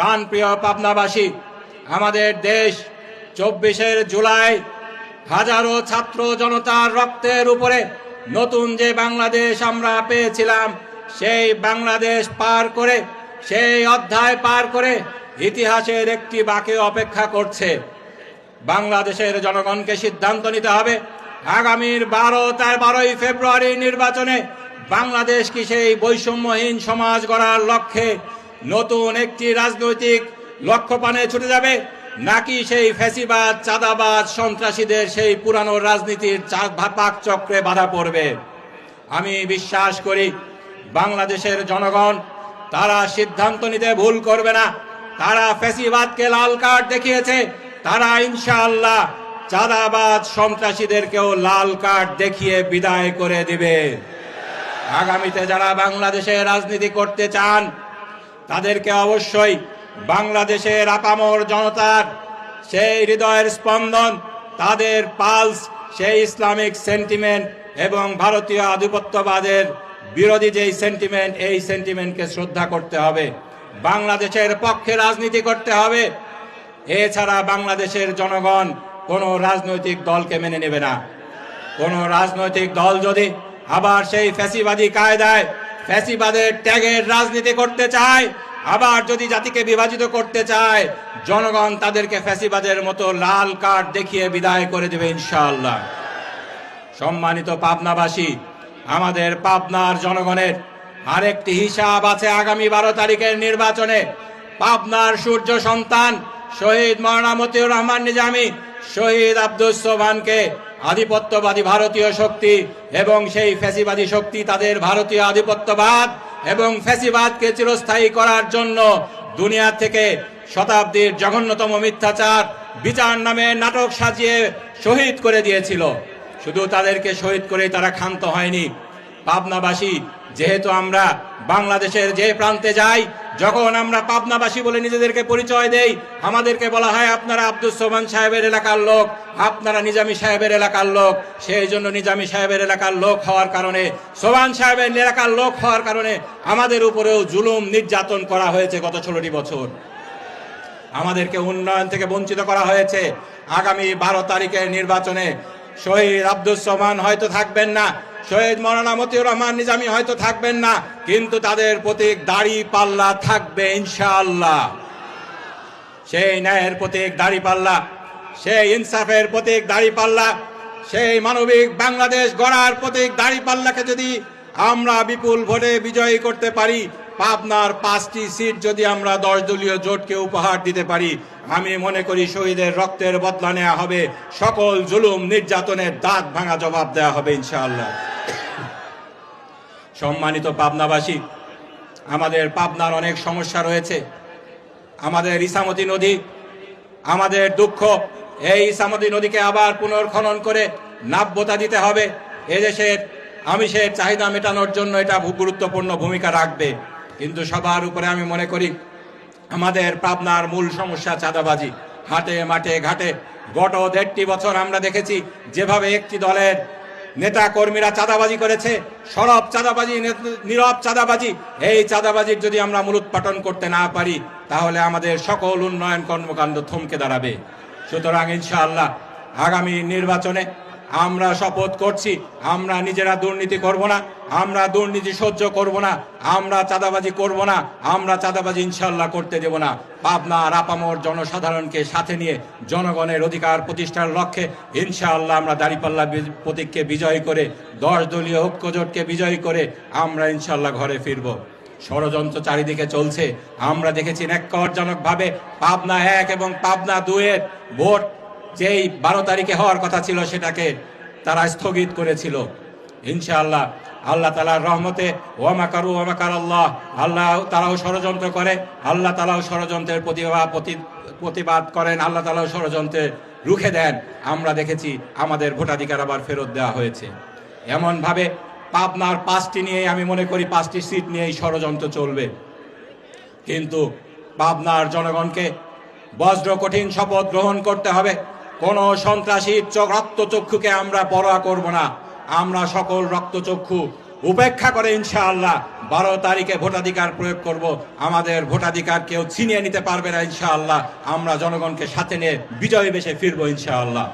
প্রাণপ্রিয় পাবনাবাসী, আমাদের দেশ চব্বিশের জুলাই হাজারো ছাত্র জনতার রক্তের উপরে নতুন যে বাংলাদেশ আমরা পেয়েছিলাম, সেই বাংলাদেশ পার করে, সেই অধ্যায় পার করে ইতিহাসের একটি বাকি অপেক্ষা করছে। বাংলাদেশের জনগণকে সিদ্ধান্ত নিতে হবে, আগামীর বারো, তার বারোই ফেব্রুয়ারি নির্বাচনে বাংলাদেশ কি সেই বৈষম্যহীন সমাজ গড়ার লক্ষ্যে নতুন একটি রাজনৈতিক লক্ষ্যপানে ছুটে যাবে। নাকি সেই ফ্যাসিবাদ, চাঁদাবাদ, সন্ত্রাসীদের সেই পুরানো রাজনীতির পাক চক্রে বাধা পড়বে। আমি বিশ্বাস করি, বাংলাদেশের জনগণ, তারা সিদ্ধান্ত নিতে ভুল করবে না। তারা ফ্যাসিবাদকে লাল কার্ড দেখিয়েছে। তারা ইনশাআল্লাহ চাঁদাবাদ, সন্ত্রাসীদেরকেও লাল কার্ড দেখিয়ে বিদায় করে দিবে। আগামীতে যারা বাংলাদেশে রাজনীতি করতে চান তাদেরকে অবশ্যই বাংলাদেশের আপামর জনতার সেই হৃদয়ের স্পন্দন, তাদের পালস, সেই ইসলামিক সেন্টিমেন্ট এবং ভারতীয় আধিপত্যবাদের বিরোধী যেই সেন্টিমেন্ট, এই সেন্টিমেন্টকে শ্রদ্ধা করতে হবে। বাংলাদেশের পক্ষে রাজনীতি করতে হবে। এছাড়া বাংলাদেশের জনগণ কোনো রাজনৈতিক দলকে মেনে নেবে না। কোনো রাজনৈতিক দল যদি আবার সেই ফ্যাসিবাদী কায়দায় ফ্যাসিবাদের ত্যাগের রাজনীতি করতে চায়, আবার যদি জাতিকে বিভাজিত করতে চায়, জনগণ তাদেরকে ফ্যাসিবাদের মতো লাল কার্ড দেখিয়ে বিদায় করে দেবে ইনশাআল্লাহ। সম্মানিত পাবনাবাসী, আমাদের পাবনার জনগণের আরেকটি হিসাব আছে আগামী বারো তারিখের নির্বাচনে। পাবনার সূর্য সন্তান শহীদ মতিউর রহমান নিজামী, শহীদ আব্দুল সোবানকে আধিপত্যবাদী ভারতীয় শক্তি এবং সেই ফ্যাসিবাদী শক্তি তাদের ভারতীয় আধিপত্যবাদ এবং ফ্যাসিবাদকে চিরস্থায়ী করার জন্য দুনিয়া থেকে শতাব্দীর জঘন্যতম মিথ্যাচার, বিচার নামে নাটক সাজিয়ে শহীদ করে দিয়েছিল। শুধু তাদেরকে শহীদ করে তারা ক্ষান্ত হয়নি। পাবনাবাসী, যেহেতু আমরা বাংলাদেশের যে প্রান্তে যাই, যখন আমরা পাবনাবাসী বলে নিজেদেরকে পরিচয় দেই, আমাদেরকে বলা হয় আপনারা আব্দুল সোমান সাহেবের এলাকার লোক, আপনারা নিজামী সাহেবের এলাকার লোক। সেই জন্য নিজামী সাহেবের এলাকার লোক হওয়ার কারণে, সোমান সাহেবের এলাকার লোক হওয়ার কারণে আমাদের উপরেও জুলুম নির্যাতন করা হয়েছে গত ষোলোটি বছর। আমাদেরকে উন্নয়ন থেকে বঞ্চিত করা হয়েছে। আগামী বারো তারিখের নির্বাচনে শহীদ আব্দুল সোমান হয়তো থাকবেন না শহীদ মৌলানা মতিউর রহমান নিজামী হয়তো থাকবেন না, কিন্তু তাদের প্রতীক দাড়ি পাল্লা থাকবে ইনশাআল্লাহ। সেই ন্যায়ের প্রতীক দাড়ি পাল্লা, সেই ইনসাফের প্রতীক দাড়ি পাল্লা, সেই মানবিক বাংলাদেশ গড়ার প্রতীক দাড়ি পাল্লাকে যদি আমরা বিপুল ভোটে বিজয়ী করতে পারি, পাবনার পাঁচটি সিট যদি আমরা দশ দলীয় জোটকে উপহার দিতে পারি, আমি মনে করি শহীদের রক্তের বদলা নেওয়া হবে, সকল জুলুম নির্যাতনের দাঁত ভাঙা জবাব দেওয়া হবে ইনশাআল্লাহ। সম্মানিত পাবনাবাসী, আমাদের পাবনার অনেক সমস্যা রয়েছে। আমাদের ইসামতি নদী, আমাদের দুঃখ, এই ইসামতি নদীকে আবার পুনর্খনন করে নাব্যতা দিতে হবে। এদেশের আমিষের চাহিদা মেটানোর জন্য এটা গুরুত্বপূর্ণ ভূমিকা রাখবে। কিন্তু সবার উপরে আমি মনে করি, আমাদের পাবনার মূল সমস্যা চাঁদাবাজি। হাটে মাঠে ঘাটে গত দেড়টি বছর আমরা দেখেছি, যেভাবে একটি দলের নেতা কর্মীরা চাঁদাবাজি করেছে, সরব চাঁদাবাজি নীরব চাঁদাবাজি। এই চাঁদাবাজির যদি আমরা মূল মূলোৎপাটন করতে না পারি, তাহলে আমাদের সকল উন্নয়ন কর্মকাণ্ড থমকে দাঁড়াবে। সুতরাং ইনশাআল্লাহ আগামী নির্বাচনে আমরা শপথ করছি, আমরা নিজেরা দুর্নীতি করব না, আমরা দুর্নীতি সহ্য করব না, আমরা চাঁদাবাজি করব না, আমরা চাঁদাবাজি ইনশাল্লাহ করতে দেব না। পাবনা রাপামর জনসাধারণকে সাথে নিয়ে জনগণের অধিকার প্রতিষ্ঠার লক্ষ্যে ইনশাআল্লাহ আমরা দাঁড়িপাল্লা প্রতীককে বিজয় করে, দশ দলীয় ঐক্যজোটকে বিজয় করে আমরা ইনশাল্লাহ ঘরে ফিরব। ষড়যন্ত্র চারিদিকে চলছে, আমরা দেখেছি ন্যাক্করজনকভাবে পাবনা এক এবং পাবনা দুয়ের ভোট যেই বারো তারিখে হওয়ার কথা ছিল সেটাকে তারা স্থগিত করেছিল। ইনশাআল্লাহ আল্লাহ তালার রহমতে ওয়ামাকারু ওয়ামাকার আল্লাহ আল্লাহ তারাও ষড়যন্ত্র করে, আল্লাহ তালাও ষড়যন্ত্রের প্রতিবাদ প্রতি- প্রতিবাদ করেন, আল্লাহ তালাও ষড়যন্ত্রে রুখে দেন। আমরা দেখেছি আমাদের ভোটাধিকার আবার ফেরত দেওয়া হয়েছে। এমনভাবে পাবনার পাঁচটি নিয়ে আমি মনে করি পাঁচটি সিট নিয়েই ষড়যন্ত্র চলবে। কিন্তু পাবনার জনগণকে বজ্র কঠিন শপথ গ্রহণ করতে হবে। কোন সন্ত্রাসীর রক্তচক্ষুকে আমরা পরোয়া করব না। আমরা সকল রক্তচক্ষু উপেক্ষা করে ইনশাআল্লাহ বারো তারিখে ভোটাধিকার প্রয়োগ করব। আমাদের ভোটাধিকার কেউ ছিনিয়ে নিতে পারবে না ইনশাআল্লাহ। আমরা জনগণকে সাথে নিয়ে বিজয় বেশে ফিরবো ইনশাআল্লাহ।